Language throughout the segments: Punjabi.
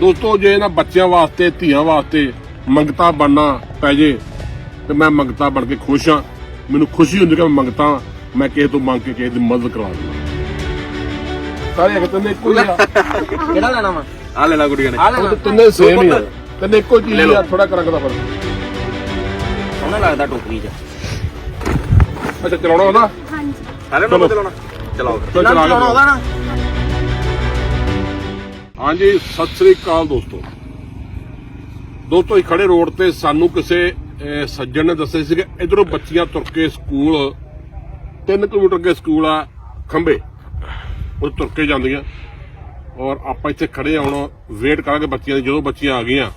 ਦੋਸਤੋ ਜੇ ਇਹਨਾਂ ਬੱਚਿਆਂ ਵਾਸਤੇ ਧੀਆਂ ਵਾਸਤੇ ਮੰਗਤਾ ਬਣਨਾ ਪੈ ਜੇ ਤੇ ਮੈਂ ਮੰਗਤਾ ਬਣ ਕੇ ਖੁਸ਼ ਹਾਂ। ਮੈਨੂੰ ਖੁਸ਼ੀ ਹੁੰਦੀ ਕਿ ਮੈਂ ਮੰਗਤਾ ਮੈਂ ਕਿਸੇ ਤੋਂ ਮੰਗ ਕੇ ਕਿਸੇ ਦੀ ਮਦਦ ਕਰਵਾ ਦਿੰਦਾ। ਸਾਰੇ ਇੱਕ ਤੰਨੇ ਇੱਕੋ ਹੀ ਆ। ਕਿਹੜਾ ਲੈਣਾ ਵਾ? ਆ ਲੈ ਲਾ ਗੁੜੀਆਂ ਨੇ। ਆ ਤਾਂ ਤਿੰਨੇ ਸੇਮ ਹੀ ਆ। ਤਿੰਨੇ ਇੱਕੋ ਚੀਜ਼ ਆ ਥੋੜਾ ਰੰਗ ਦਾ ਫ਼ਰਕ। ਸੋਹਣਾ ਲੱਗਦਾ ਟੋਕਰੀ 'ਚ। ਅੱਛਾ ਚਲਾਉਣਾ ਉਹਦਾ? ਹਾਂਜੀ। ਸਾਰੇ ਨੂੰ ਚਲਾਉਣਾ? ਚਲਾਓ। ਚਲੋ ਚਲਾ ਚਲਾਉਣਾ ਉਹਦਾ ਨਾ? ਹਾਂਜੀ, ਸਤਿ ਸ੍ਰੀ ਅਕਾਲ ਦੋਸਤੋ। ਦੋਸਤੋ, ਇਹ ਖੜੇ ਰੋਡ ਤੇ ਸਾਨੂੰ ਕਿਸੇ ਸੱਜਣ ਨੇ ਦੱਸਿਆ ਸੀ ਕਿ ਇਧਰੋਂ ਬੱਚੀਆਂ ਤੁਰ ਕੇ ਸਕੂਲ 3 ਕਿਲੋਮੀਟਰ ਅੱਗੇ ਸਕੂਲ ਆ ਖੰਬੇ ਉਹ ਤੁਰ ਕੇ ਜਾਂਦੀਆਂ। ਔਰ ਆਪਾਂ ਇੱਥੇ ਖੜੇ ਆਉਣਾ ਵੇਟ ਕਰਾਂਗੇ ਬੱਚੀਆਂ ਦੀ, ਜਦੋਂ ਬੱਚੀਆਂ ਆ ਗਈਆਂ।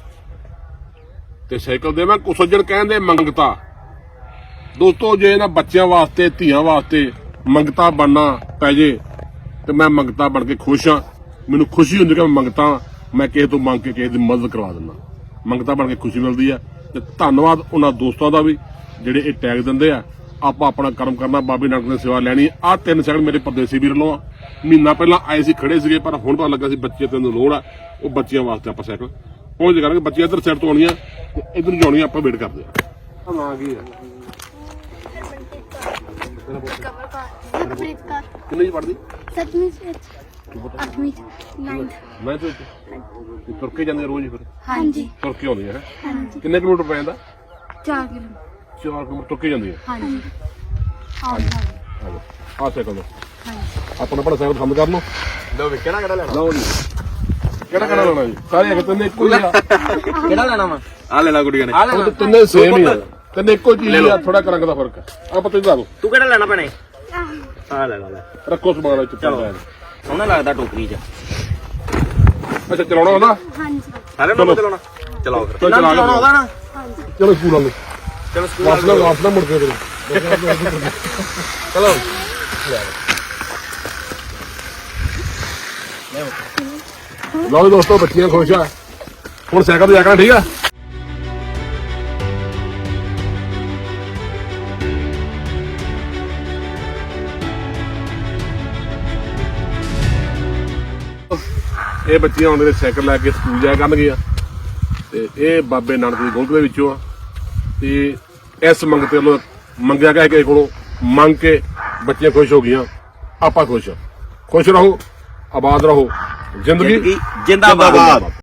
ਤੇ ਸਾਈਕਲ ਦੇ ਮੈਂ ਕੁ ਸੱਜਣ ਕਹਿੰਦੇ ਮੰਗਤਾ। ਦੋਸਤੋ, ਜੇ ਇਹਨਾਂ ਬੱਚਿਆਂ ਵਾਸਤੇ, ਧੀਆਂ ਵਾਸਤੇ ਮੰਗਤਾ ਬਣਨਾ ਪੈ ਜੇ, ਤੇ ਮੈਂ ਮੰਗਤਾ ਬਣ ਕੇ ਖੁਸ਼ ਹਾਂ। ਮੈਨੂੰ ਖੁਸ਼ੀ ਹੁੰਦੀ ਕਿ ਮੈਂ ਮੰਗਤਾ ਮੈਂ ਕਿਸੇ ਤੋਂ ਮੰਗ ਕੇ ਕਿਸੇ ਦੀ ਮਦਦ ਕਰਵਾ ਦਿੰਦਾ। ਮੰਗਤਾ ਬਣ ਕੇ ਖੁਸ਼ੀ ਮਿਲਦੀ ਆ ਤੇ ਧੰਨਵਾਦ ਉਹਨਾਂ ਦੋਸਤਾਂ ਦਾ ਵੀ ਜਿਹੜੇ ਇਹ ਟੈਗ ਦਿੰਦੇ ਆ। ਆਪਾਂ ਆਪਣਾ ਕਰਮ ਕਰਨਾ ਬਾਬੇ ਨਾਨਕ ਦੀ ਸੇਵਾ ਲੈਣੀ। ਆ ਤਿੰਨ ਸੈਕਿੰਡ ਮੇਰੇ ਪਰਦੇਸੀ ਵੀਰ ਲੋ ਆ। ਮਹੀਨਾ ਪਹਿਲਾਂ ਆਏ ਸੀ ਖੜੇ ਸੀਗੇ ਪਰ ਹੁਣ ਪਤਾ ਲੱਗਾ ਸੀ ਬੱਚੇ ਤੈਨੂੰ ਲੋੜ ਆ। ਉਹ ਬੱਚਿਆਂ ਵਾਸਤੇ ਆਪਾਂ ਸਾਈਕਲ ਪਹੁੰਚ ਕਰਾਂਗੇ ਬੱਚੇ ਇੱਧਰ ਸਾਈਡ ਤੋਂ ਆਉਣੀਆਂ ਤੇ ਇੱਧਰ ਨੂੰ ਜਾਣੀਆਂ ਆਪਾਂ ਵੇਟ ਕਰਦੇ ਆ। ਨਾ ਕੀ ਕਿੰਨੇ ਜੀ ਪੜਦੀ ਸਤਵੀਂ ਵਿੱਚ। ਅੱਠਵੀਂ ਨਾਈਨਥ ਮੈਂ ਤਾਂ ਤੁਰ ਕੇ ਜਾਂਦੇ ਰੋਜ਼ ਫਿਰ? ਹਾਂਜੀ। ਤੁਰ ਕੇ ਆਉਂਦੀਆਂ ਹੈ? ਹਾਂਜੀ। ਕਿੰਨੇ ਕਿਲੋਮੀਟਰ ਪੈ ਜਾਂਦਾ? 4 ਕਿਲੋ। 4 ਕਿਲੋਮੀਟਰ ਤੁਰ ਕੇ ਜਾਂਦੀਆਂ ਹਾਂਜੀ। ਆਹ ਆ ਆ ਸਾਈਕਲ ਲਓ। ਹਾਂਜੀ। ਆਪਣਾ ਬੜਾ ਸਾਈਕਲ ਬੰਦ ਕਰ ਲਓ ਲਓ ਵੀ ਕਿਹੜਾ ਕਿਹੜਾ ਲੈਣਾ? ਲਓ ਜੀ। ਕਿਹੜਾ ਕਿਹੜਾ ਲੈਣਾ ਜੀ? ਸਾਰੇ ਇੱਕ ਤਿੰਨੇ ਇੱਕੋ ਹੀ ਆ। ਕਿਹੜਾ ਲੈਣਾ ਵਾ? ਆ ਲੈ ਲਾ ਗੁੜੀਆਂ ਨੇ। ਆ ਉਹ ਲੈਣਾ ਤਾਂ ਤਿੰਨੇ ਸੇਮ ਹੀ ਆ। ਤਿੰਨੇ ਇੱਕੋ ਚੀਜ਼ ਆ ਥੋੜਾ ਰੰਗ ਦਾ ਫ਼ਰਕ ਆ। ਆਪਾਂ ਤੁਸੀਂ ਦੱਸੋ ਤੂੰ ਕਿਹੜਾ ਲੈਣਾ ਭੈਣੇ? ਆ ਲੈ ਲਾ ਲੈ। ਰੱਖੋ ਸਮਾਨ ਵਿੱਚ ਚਲੋ। ਚਲੋ ਸੋਹਣਾ ਲੱਗਦਾ ਟੋਕਰੀ 'ਚ। ਅੱਛਾ ਚਲਾਉਣਾ ਉਹਦਾ? ਹਾਂਜੀ। ਸਾਰੇ ਨੂੰ ਚਲਾਉਣਾ? ਚਲਾਓ ਫਿਰ। ਚਲੋ ਚਲਾਉਣਾ ਕੇ ਨਾ? ਹਾਂਜੀ ਚਲੋ ਸਕੂਲ ਵਾਲੇ। ਚਲੋ ਸਕੂਲ ਵਾਪਸ ਨਾ ਵਾਪਸ ਨਾ ਮੁੜ ਕੇ ਕਰੋ ਚਲੋ। ਲਓ ਜੀ ਦੋਸਤੋ ਬੱਚੀਆਂ ਖੁਸ਼ ਆ। ਹੁਣ ਸਾਈਕਲ ਤੇ ਜਾ ਕੇ ਠੀਕ ਆ? ਇਹ ਬੱਚੀਆਂ ਹੁਣ ਦੇ ਸਾਈਕਲ ਲੈ ਕੇ ਸਕੂਲ ਜਾਇਆ ਕਰਨਗੀਆਂ। ਤੇ ਇਹ ਬਾਬੇ ਨਾਨਕ ਦੀ ਗੋਲਕ ਦੇ ਵਿੱਚੋਂ ਆ। ਤੇ ਇਸ ਮੰਗਤੇ ਵੱਲੋਂ ਮੰਗਿਆ ਗਿਆ ਕਿਸੇ ਕੋਲੋਂ ਮੰਗ ਕੇ ਬੱਚੀਆਂ ਖੁਸ਼ ਹੋ ਗਈਆਂ। ਆਪਾਂ ਖੁਸ਼ ਖੁਸ਼ ਰਹੋ ਆਬਾਦ ਰਹੋ। ਜ਼ਿੰਦਗੀ ਜਿੰਦਾਬਾਦ।